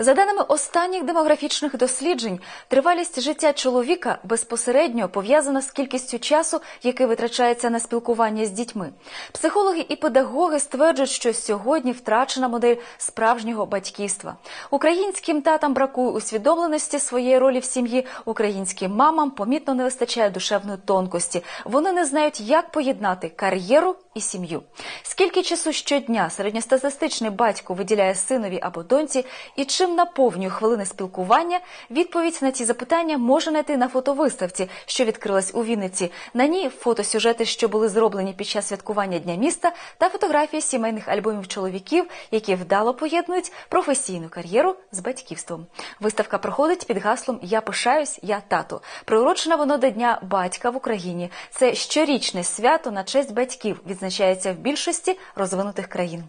За даними останніх демографічних досліджень, тривалість життя чоловіка безпосередньо пов'язана з кількістю часу, який витрачається на спілкування з дітьми. Психологи і педагоги стверджують, що сьогодні втрачена модель справжнього батьківства. Українським татам бракує усвідомленості своєї ролі в сім'ї. Українським мамам помітно не вистачає душевної тонкості. Вони не знають, як поєднати кар'єру і сім'ю. Скільки часу щодня середньостатистичний батько виділяє синові або доньці, і чим наповнює хвилини спілкування? Відповідь на ці запитання можна знайти на фотовиставці, що відкрилась у Вінниці. На ній фотосюжети, що були зроблені під час святкування дня міста, та фотографії сімейних альбомів чоловіків, які вдало поєднують професійну кар'єру з батьківством. Виставка проходить під гаслом Я пишаюсь, я тато. Приурочена воно до Дня батька в Україні. Це щорічне свято на честь батьків відзначається в більшості розвинутих країн.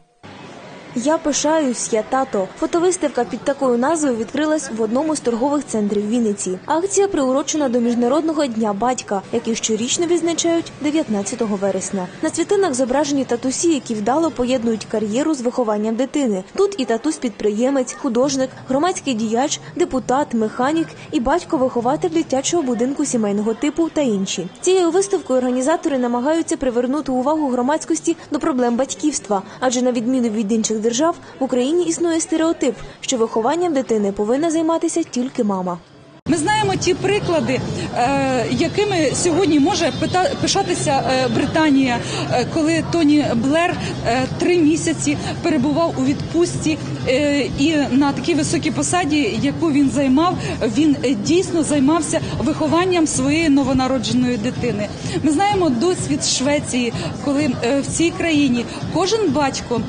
Я пишаюсь, я тато. Фотовиставка під такою назвою відкрилась в одному з торгових центрів Вінниці. Акція приурочена до міжнародного дня батька, який щорічно відзначають 19 вересня. На світлинах зображені татусі, які вдало поєднують кар'єру з вихованням дитини. Тут і татусь-підприємець, художник, громадський діяч, депутат, механік і батько-вихователь дитячого будинку сімейного типу та інші. Цією виставкою організатори намагаються привернути увагу громадськості до проблем батьківства, адже на відміну від інших держав в Україні існує стереотип, що вихованням дитини повинна займатися тільки мама. Ми знаємо ті приклади, е, якими сьогодні може пишатися е, Британія, е, коли Тоні Блер три місяці перебував у відпустці, і на такій високій посаді, яку він займав, він дійсно займався вихованням своєї новонародженої дитини. Ми знаємо досвід Швеції, коли в цій країні кожен батько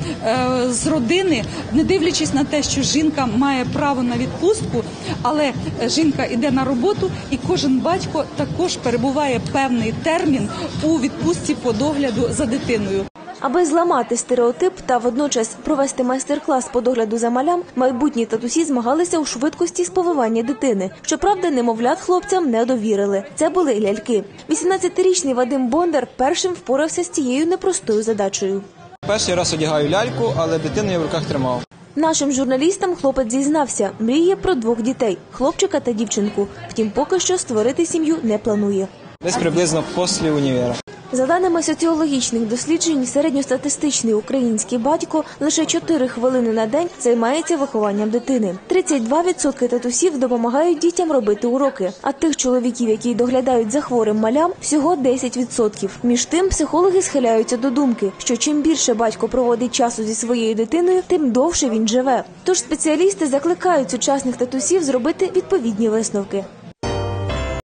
з родини, не дивлячись на те, що жінка має право на відпустку, але жінка йде на роботу, і кожен батько також перебуває певний термін у відпустці по догляду за дитиною. Аби зламати стереотип та водночас провести майстер-клас по догляду за малям, майбутні татусі змагалися у швидкості сповивання дитини. Щоправда, немовлят хлопцям не довірили. Це були ляльки. 18-річний Вадим Бондар першим впорався з цією непростою задачею. Перший раз одягаю ляльку, але дитину я в руках тримав. Нашим журналістам хлопець зізнався, мріє про двох дітей хлопчика та дівчинку. Втім, поки що створити сім'ю не планує. Десь приблизно після універа. За даними соціологічних досліджень, середньостатистичний український батько лише 4 хвилини на день займається вихованням дитини. 32% татусів допомагають дітям робити уроки. А тих чоловіків, які доглядають за хворим малям, всього 10%. Між тим, психологи схиляються до думки, що чим більше батько проводить часу зі своєю дитиною, тим довше він живе. Тож спеціалісти закликають сучасних татусів зробити відповідні висновки.